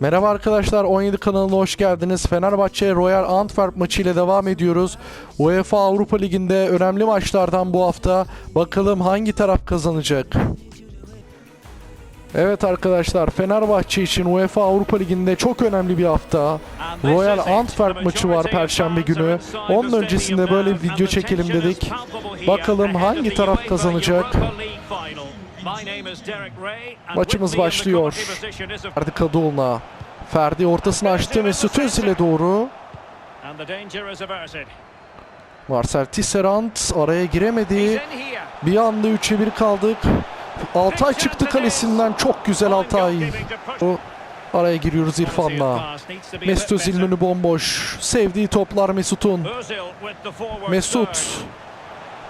Merhaba arkadaşlar 17 kanalına hoş geldiniz. Fenerbahçe Royal Antwerp maçı ile devam ediyoruz. UEFA Avrupa Ligi'nde önemli maçlardan bu hafta. Bakalım hangi taraf kazanacak? Evet arkadaşlar Fenerbahçe için UEFA Avrupa Ligi'nde çok önemli bir hafta. Royal Antwerp maçı var Perşembe günü. Onun öncesinde böyle bir video çekelim dedik. Bakalım hangi taraf kazanacak? Maçımız başlıyor. Ferdi Kadıoğlu'na. Ferdi ortasını açtı Mesut Özil'e doğru. Marcel Tisserand araya giremedi. Bir anda 3'e 1 kaldık. Altay çıktı kalesinden. Çok güzel Altay. O araya giriyoruz İrfan'la. Mesut Özil'in önü bomboş. Sevdiği toplar Mesut'un. Mesut.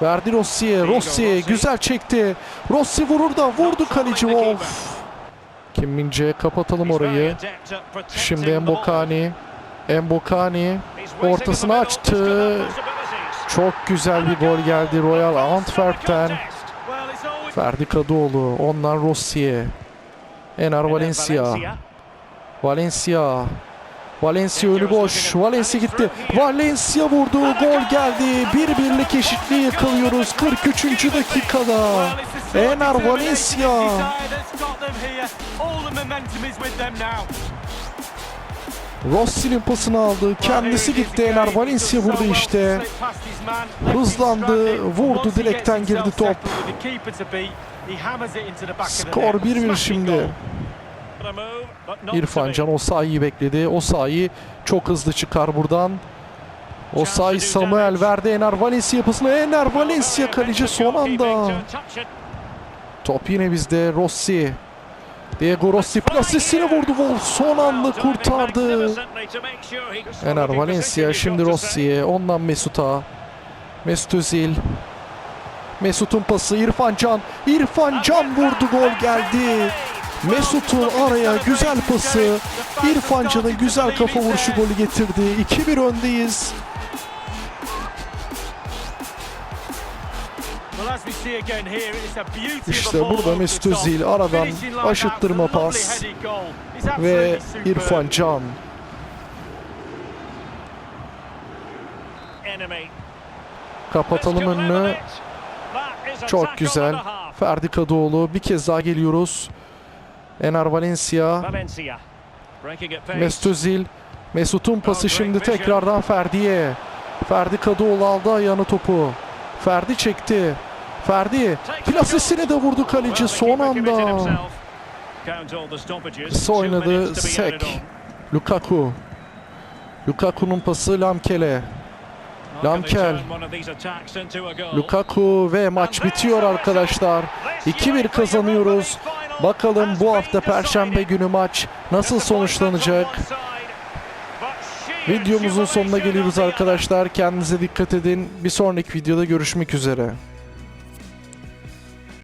Verdi Rossi'ye. Rossi güzel çekti. Rossi vurur da vurdu kaleci Wolf. Kim Mince kapatalım orayı. Şimdi Embokani. Embokani ortasını açtı. Çok güzel bir gol geldi Royal Antwerp'ten. Ferdi Kadıoğlu. Ondan Rossi'ye. Enar Valencia. Valencia. Valencia önü boş. Valencia gitti. Valencia vurdu. Gol geldi. Bir birlik eşitliği yakalıyoruz. 43. dakikada. Enar Valencia. Rossi'nin pasını aldı. Kendisi gitti. Enar Valencia vurdu işte. Hızlandı. Vurdu. Direkten girdi top. Skor 1-1 şimdi. İrfan Can Osayi'yi bekledi. Osayi çok hızlı çıkar buradan. Osayi Samuel verdi Ener Valencia yapısına. Ener Valencia kaleci son anda. Top yine bizde Rossi. Diego Rossi plasesini vurdu Wolf. Son anda kurtardı. Ener Valencia şimdi Rossi'ye. Ondan Mesut'a. Mesut Özil. Mesut'un pası İrfan Can. İrfan Can vurdu gol geldi. Mesut'un araya güzel pası. İrfan Can'ın güzel kafa vuruşu golü getirdi. 2-1 öndeyiz. İşte burada Mesut Özil aradan aşıttırma pas ve İrfan Can. Kapatalım önünü. Çok güzel. Ferdi Kadıoğlu bir kez daha geliyoruz. Enar Valencia. Mesut Özil. Mesut'un pası şimdi tekrardan Ferdi'ye. Ferdi Kadıoğlu aldı ayağını topu. Ferdi çekti. Ferdi plasesini de vurdu kaleci son anda. Kısa oynadı Sek. Lukaku. Lukaku'nun pası Lamkel'e. Lamkel. Lukaku ve maç bitiyor arkadaşlar. 2-1 kazanıyoruz. Bakalım bu hafta Perşembe günü maç nasıl sonuçlanacak? Videomuzun sonuna geliyoruz arkadaşlar. Kendinize dikkat edin. Bir sonraki videoda görüşmek üzere.